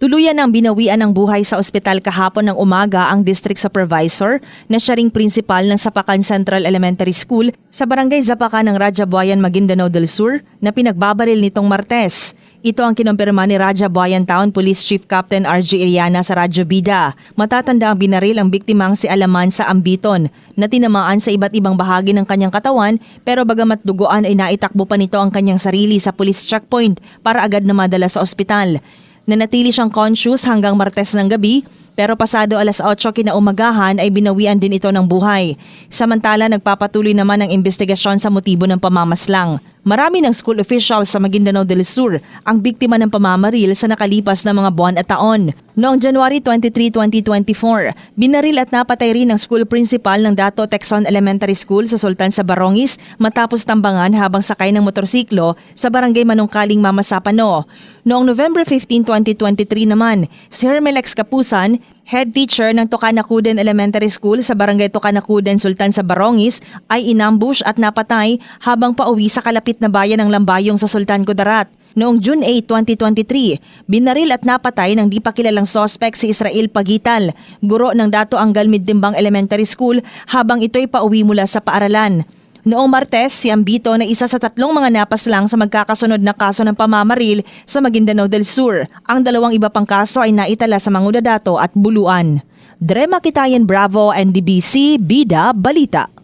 Tuluyan ang binawian ng buhay sa ospital kahapon ng umaga ang district supervisor na siya ring principal ng Sapakan Central Elementary School sa barangay Zapakan ng Raja Buayan, Maguindanao del Sur na pinagbabaril nitong Martes. Ito ang kinumpirma ni Raja Buayan Town Police Chief Captain RJ Iriana sa Radyo Bida. Matatanda ang binaril ang biktimang si Alaman sa Ambiton na tinamaan sa iba't ibang bahagi ng kanyang katawan pero bagamat duguan ay naitakbo pa nito ang kanyang sarili sa police checkpoint para agad na madala sa ospital. Nanatili siyang conscious hanggang Martes ng gabi pero pasado alas 8 kinaumagahan ay binawian din ito ng buhay. Samantala nagpapatuloy naman ang investigasyon sa motibo ng pamamaslang. Marami ng school officials sa Maguindanao del Sur ang biktima ng pamamaril sa nakalipas na mga buwan at taon. Noong January 23, 2024, binaril at napatay rin ang school principal ng Dato Texon Elementary School sa Sultan sa Barongis matapos tambangan habang sakay ng motorsiklo sa barangay Manungkaling Mamasapano. Noong November 15, 2023 naman, si Hermelex Kapusan, head teacher ng Tokanakuden Elementary School sa barangay Tokanakuden, Sultan sa Barongis, ay inambush at napatay habang pauwi sa kalapit na bayan ng Lambayong sa Sultan Kudarat. Noong June 8, 2023, binaril at napatay ng di pa kilalang sospek si Israel Pagital, guro ng Dato Anggal Middimbang Elementary School habang ito'y pauwi mula sa paaralan. Noong Martes, si Ambito na isa sa tatlong mga napas lang sa magkakasunod na kaso ng pamamaril sa Maguindanao del Sur. Ang dalawang iba pang kaso ay naitala sa Mangudadato at Buluan. Drema Kitayan Bravo, NDBC, Bida, Balita.